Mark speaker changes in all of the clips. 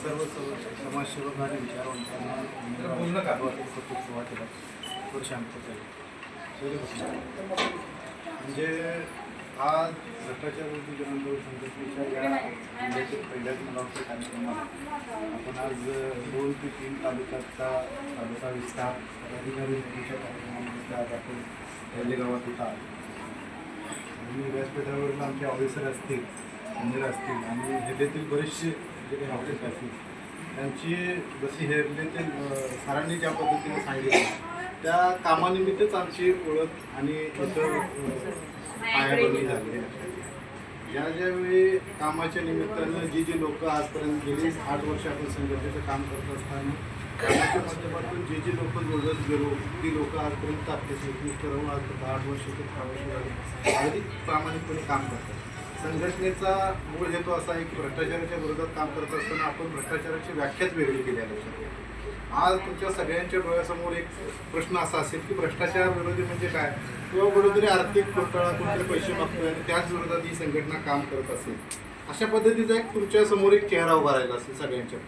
Speaker 1: सर्व सर्व समाजसेवक आणि विचारवंतांना सुरुवातीला वर्ष आमचं म्हणजे आज भ्रष्टाचार विरोधी जनआंदोलन संघटनेच्या या पहिल्याच मला कार्यक्रमात आपण आज दोन ते तीन तालुक्याचा तालुका विस्तार अधिकारी नेमणुकीच्या कार्यक्रमानिमित्त आज आपण पहिले गावात होता आणि व्यासपीठावरील आमचे ऑफिसर असतील इंजिनियर असतील आणि हे देखील बरेचसे जे काही त्यांची जशी हेरले ते सरांनी ज्या पद्धतीने सांगितलं त्या कामानिमित्तच आमची ओळख आणि इतर पायाभरणी झाली आहे. ज्या ज्यावेळी कामाच्या निमित्तानं जी जी लोक आजपर्यंत गेली आठ वर्ष आपण संघटनेचं काम करत असताना कामाच्या माध्यमातून जे जे लोक जोडत गेलो ती लोक आजपर्यंत आपले एकवीस आज आठ वर्ष ते दहा वर्ष अगदी प्रामाणिकपणे काम करतात. संघटनेचा मूळ हेतू असा आहे की भ्रष्टाचाराच्या विरोधात काम करत असताना आपण भ्रष्टाचाराची व्याख्याच वेगळी केली आहे. लक्षात आज तुमच्या सगळ्यांच्या डोळ्यासमोर एक प्रश्न असा असेल की भ्रष्टाचार विरोधी म्हणजे काय? किंवा कुठेतरी आर्थिक घोटाळा कुठेतरी पैसे मागतोय आणि त्याच विरोधात ही संघटना काम करत असेल. अशा पद्धतीचा एक तुमच्यासमोर एक चेहरा उभा राहिला असेल सगळ्यांच्या.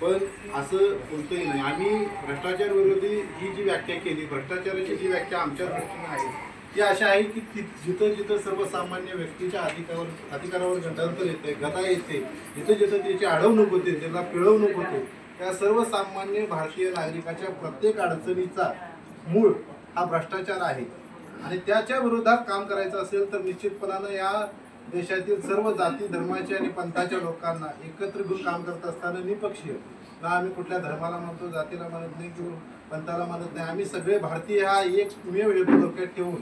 Speaker 1: पण असं कोणतंही नाही. आम्ही भ्रष्टाचार विरोधी ही जी व्याख्या केली भ्रष्टाचाराची जी व्याख्या आमच्या दृष्टीने आहे ती अशा आहे की ति- जिथं जिथं सर्वसामान्य व्यक्तीच्या अधिकारावर अधिकारावर गटांतर येते गदा येते जिथं जिथं त्याची अडवणूक होते त्याला पिळवणूक होते त्या सर्वसामान्य भारतीय नागरिकाच्या प्रत्येक अडचणीचा मूळ हा भ्रष्टाचार आहे. आणि त्याच्या विरोधात काम करायचं असेल तर निश्चितपणानं या देशातील सर्व जाती धर्माच्या आणि पंथाच्या लोकांना एकत्र घेऊन काम करत असताना निपक्षीय ना आम्ही कुठल्या धर्माला म्हणतो जातीला म्हणत नाही किंवा पंथाला म्हणत नाही. आम्ही सगळे भारतीय हा एक मेव हे डोक्यात ठेवून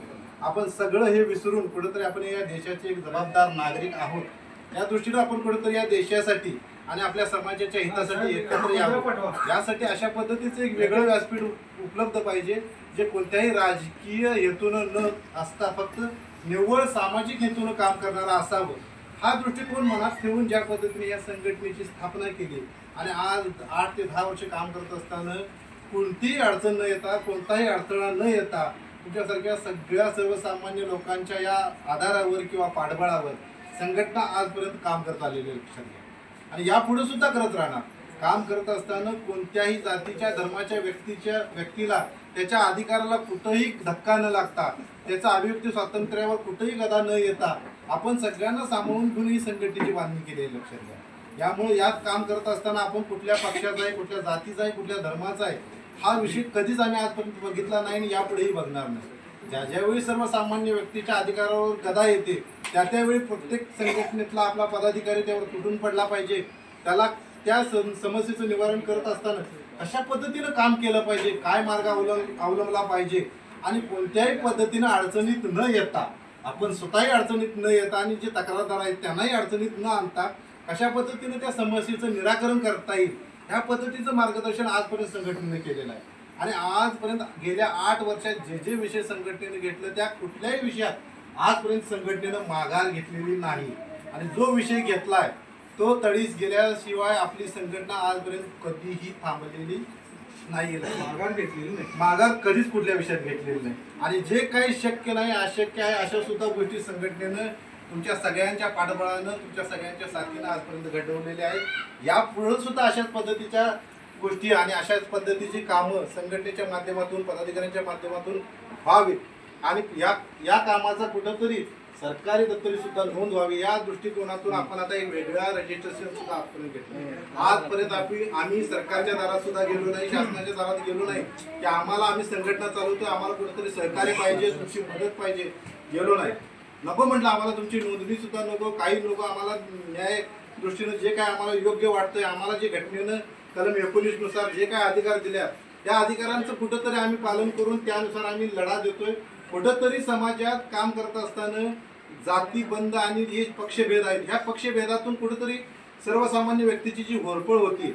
Speaker 1: आपण सगळं हे विसरून कुठेतरी आपण या देशाचे एक जबाबदार नागरिक आहोत. या दृष्टीने आपण कुठेतरी या देशासाठी आणि आपल्या समाजाच्या हितासाठी एकत्र यावं. यासाठी अशा पद्धतीचं एक वेगळं व्यासपीठ उप- उपलब्ध पाहिजे जे कोणत्याही राजकीय हेतूनं न असता फक्त निव्वळ सामाजिक हेतूनं काम करणारं असावं. हा दृष्टिकोन मनात ठेवून ज्या पद्धतीने या संघटनेची स्थापना केली आणि आज आठ ते दहा वर्ष काम करत असताना कोणतीही अडचण न येता कोणताही अडथळा न येता तुमच्यासारख्या सगळ्या सर्वसामान्य लोकांच्या या आधारावर किंवा पाठबळावर संघटना आजपर्यंत काम करत आलेली आहे लक्षात घ्या. आणि यापुढे सुद्धा करत राहणार. काम करत असताना कोणत्याही जातीच्या धर्माच्या व्यक्तीच्या व्यक्तीला त्याच्या अधिकाराला कुठंही धक्का न लागता त्याचा अभिव्यक्ती स्वातंत्र्यावर कुठंही गदा न येता आपण सगळ्यांना सामावून घेऊन ही संघटनेची बांधणी केली आहे लक्षात घ्या. यामुळे यात काम करत असताना आपण कुठल्या पक्षाचा आहे कुठल्या जातीचा आहे कुठल्या धर्माचा आहे हा विषय कधीच आम्ही आजपर्यंत बघितला नाही आणि यापुढेही बघणार नाही. ज्या ज्यावेळी सर्वसामान्य व्यक्तीच्या अधिकारावर गदा येते त्या त्यावेळी प्रत्येक संघटनेतला आपला पदाधिकारी त्यावर तुटून पडला पाहिजे. त्याला त्या सम- समस्येचं निवारण करत असताना कशा पद्धतीनं काम केलं पाहिजे काय मार्ग अवलंब अवलंबला पाहिजे आणि कोणत्याही पद्धतीनं अडचणीत न येता आपण स्वतःही अडचणीत न येता आणि जे तक्रारदार आहेत त्यांनाही अडचणीत न आणता कशा पद्धतीनं त्या समस्येचं निराकरण करता येईल ह्या पद्धतीचं मार्गदर्शन आजपर्यंत संघटनेने केलेलं आहे. आणि आजपर्यंत गेल्या आठ वर्षात जे जे विषय संघटनेने घेतलं त्या कुठल्याही विषयात आजपर्यंत संघटनेनं माघार घेतलेली नाही. आणि जो विषय घेतलाय तो तडीस गेल्याशिवाय आपली संघटना आजपर्यंत कधीही थांबलेली नाही
Speaker 2: माघार घेतलेली नाही.
Speaker 1: माघार कधीच कुठल्या विषयात घेतलेली नाही. आणि जे काही शक्य नाही अशक्य आहे अशा सुद्धा गोष्टी संघटनेनं तुमच्या सगळ्यांच्या पाठबळानं तुमच्या सगळ्यांच्या साथीनं आजपर्यंत घडवलेल्या आहेत. यापुढे सुद्धा अशाच पद्धतीच्या गोष्टी आणि अशाच पद्धतीची कामं संघटनेच्या माध्यमातून पदाधिकाऱ्यांच्या माध्यमातून व्हावी आणि या या कामाचा कुठंतरी सरकारी दप्तरी सुद्धा नोंद व्हावी या दृष्टिकोनातून आपण आता एक वेगळा रजिस्ट्रेशन सुद्धा आपण घेतलं आजपर्यंत आम्ही आम्ही सरकारच्या दारात सुद्धा गेलो नाही शासनाच्या दारात गेलो नाही की आम्हाला आम्ही संघटना चालवतोय आम्हाला कुठेतरी सहकार्य पाहिजे तुमची मदत पाहिजे गेलो नाही. नको म्हटलं आम्हाला तुमची नोंदणी सुद्धा नको काही नको आम्हाला न्याय दृष्टीनं जे काय आम्हाला योग्य वाटतंय आम्हाला जे घटनेनं कलम एकोणीसनुसार जे काय अधिकार दिल्या त्या अधिकारांचं कुठंतरी आम्ही पालन करून त्यानुसार आम्ही लढा देतोय. कुठंतरी समाजात काम करत असताना जातीबंद आणि हे पक्षभेद आहेत. ह्या पक्षभेदातून कुठंतरी सर्वसामान्य व्यक्तीची जी होरपळ होती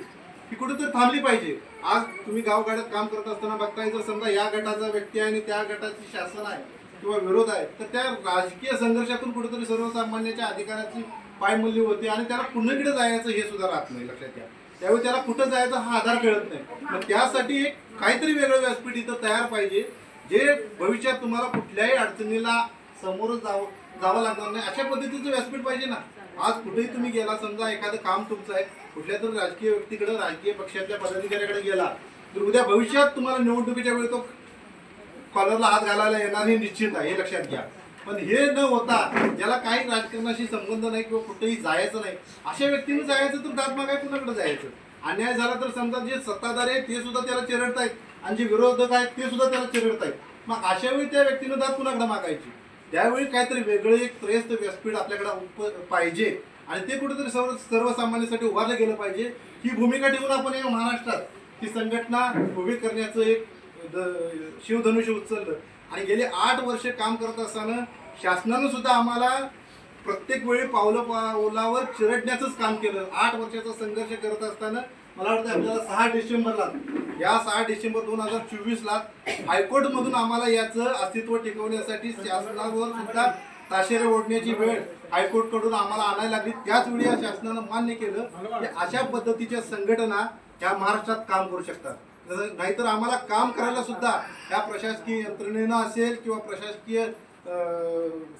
Speaker 1: ती कुठंतरी थांबली पाहिजे. आज तुम्ही गावगाड्यात काम करत असताना बघताय जर समजा या गटाचा व्यक्ती आहे आणि त्या गटाची शासन आहे किंवा विरोध आहे तर त्या राजकीय संघर्षातून कुठेतरी सर्वसामान्याच्या अधिकाराची पायमल्ली होते आणि त्याला पुन्हा जायचं हे सुद्धा राहत नाही लक्षात घ्या. त्यावेळी त्याला कुठं जायचं हा आधार कळत नाही. मग त्यासाठी एक काहीतरी वेगळं व्यासपीठ इथं तयार पाहिजे जे भविष्यात तुम्हाला कुठल्याही अडचणीला समोर जावं जावं लागणार नाही. अशा पद्धतीचं व्यासपीठ पाहिजे ना. आज कुठेही तुम्ही गेला समजा एखादं काम तुमचं आहे कुठल्या तरी राजकीय व्यक्तीकडे राजकीय पक्षातल्या पदाधिकाऱ्याकडे गेला तर उद्या भविष्यात तुम्हाला निवडणुकीच्या वेळी तो कॉलरला हात घालायला येणार हे निश्चित आहे हे लक्षात घ्या. पण हे न होता ज्याला काही राजकारणाशी संबंध नाही किंवा कुठेही जायचं नाही अशा व्यक्तीने जायचं तर दात मागाय कुणाकडे जायचं? अन्याय झाला तर समजा जे सत्ताधार आहेत ते सुद्धा त्याला चिरडतायत. आणि जे विरोधक आहेत ते सुद्धा त्याला चिरडतायत. मग अशा वेळी त्या व्यक्तीनं दात कुणाकडे मागायची? त्यावेळी काहीतरी वेगळं एक त्रयस्थ व्यासपीठ आपल्याकडे उप- पाहिजे. आणि ते कुठेतरी सर्व सर्वसामान्यांसाठी उभारलं गेलं पाहिजे. ही भूमिका ठेवून आपण या महाराष्ट्रात ही संघटना उभी करण्याचं एक शिवधनुष्य उचललं. आणि गेले आठ वर्ष काम करत असताना शासनानं सुद्धा आम्हाला प्रत्येक वेळी पावलं पावलावर चिरडण्याचंच काम केलं. आठ वर्षाचा संघर्ष करत असताना मला वाटतं आपल्याला सहा डिसेंबरला या सहा डिसेंबर दोन हजार चोवीसला हायकोर्टमधून आम्हाला याचं अस्तित्व टिकवण्यासाठी शासनावर सुद्धा ताशेरे ओढण्याची वेळ हायकोर्टकडून आम्हाला आणायला लागली. त्याच वेळी या शासनानं मान्य केलं की अशा पद्धतीच्या संघटना या महाराष्ट्रात काम करू शकतात. नाहीतर आम्हाला काम करायला सुद्धा या प्रशासकीय यंत्रणेनं असेल किंवा प्रशासकीय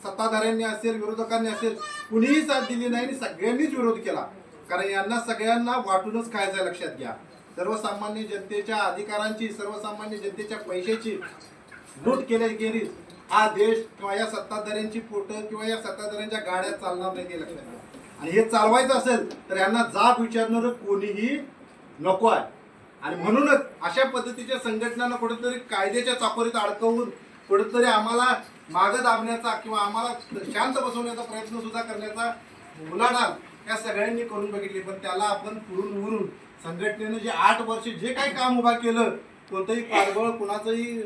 Speaker 1: सत्ताधाऱ्यांनी असेल विरोधकांनी असेल कुणीही साथ दिली नाही आणि सगळ्यांनीच विरोध केला. कारण यांना सगळ्यांना वाटूनच खायचं लक्षात घ्या. सर्वसामान्य जनतेच्या अधिकारांची सर्वसामान्य जनतेच्या पैशाची लूट केली गेली. हा देश किंवा या सत्ताधाऱ्यांची पोटं किंवा या सत्ताधाऱ्यांच्या गाड्या चालणार नाही ते लक्षात घ्या. आणि हे चालवायचं असेल तर यांना जाब विचारणारं कोणीही नको आहे. आणि म्हणूनच अशा पद्धतीच्या संघटनांना कुठेतरी कायद्याच्या चाकोरीत अडकवून कुठेतरी आम्हाला मागं दाबण्याचा किंवा आम्हाला शांत बसवण्याचा प्रयत्न सुद्धा करण्याचा उलाढाल या सगळ्यांनी करून बघितली. पण त्याला आपण पुरून उरून संघटनेनं जे आठ वर्ष जे काही काम उभा केलं कोणतंही पाठबळ कुणाचंही